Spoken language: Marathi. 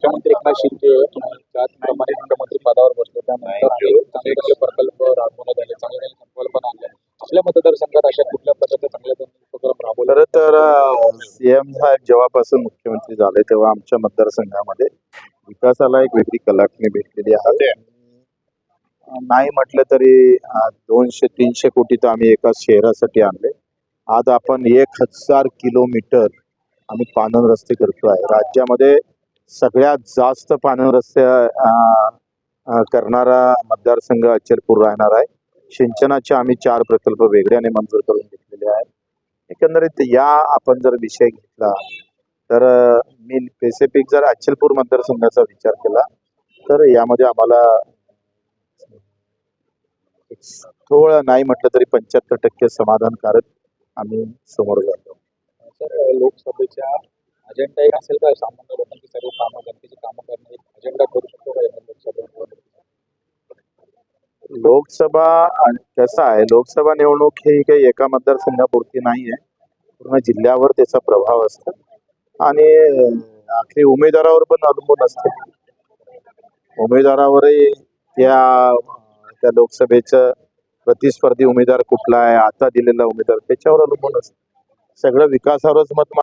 राज्यमंत्री एकनाथ शिंदे तुम्ही मुख्यमंत्री पदावर बसले. अनेक चांगले चांगले प्रकल्प राबवण्यात आले चांगले चांगले संकल्पना आणल्या आपल्या मतदारसंघात अशा कुठल्या प्रकारचे चांगले चांगले उपक्रम राबवले? खरं तर सीएम साहेब जेव्हापासून मुख्यमंत्री झाले तेव्हा आमच्या मतदारसंघामध्ये विकासाला एक वेगळी कलाटणी भेटलेली आहे. नाही म्हटलं तरी दोनशे तीनशे कोटी तर आम्ही एका शहरासाठी आणले. आज आपण एक हजार किलोमीटर आम्ही पाणंद रस्ते करतो आहे. राज्यामध्ये सगळ्यात जास्त पाणंद रस्ते करणारा मतदारसंघ अचलपूर राहणार आहे. सिंचनाचे आम्ही चार प्रकल्प वेगळ्याने मंजूर करून घेतलेले आहेत. एकंदरीत या आपण जर विषय घेतला तर मी स्पेसिफिक जर अचलपूर मतदारसंघाचा विचार केला तर यामध्ये आम्हाला थोडं नाही म्हटलं तरी पंच्याहत्तर टक्के समाधानकारक आम्ही समोर जातो. सर लोकसभेच्या अजेंडा एक असेल का? सामान्य लोकसभा कसं आहे लोकसभा निवडणूक ही काही एका मतदारसंघापुरती नाही आहे. पूर्ण जिल्ह्यावर त्याचा प्रभाव असतो. आणि आखरी उमेदवारावर पण अवलंबून असते. उमेदवारावरही त्या त्या लोकसभेचं प्रतिस्पर्धी उमेदवार कुठला आहे आता दिलेला उमेदवार त्याच्यावर अवलंबून असतं. सगळं विकासावरच मत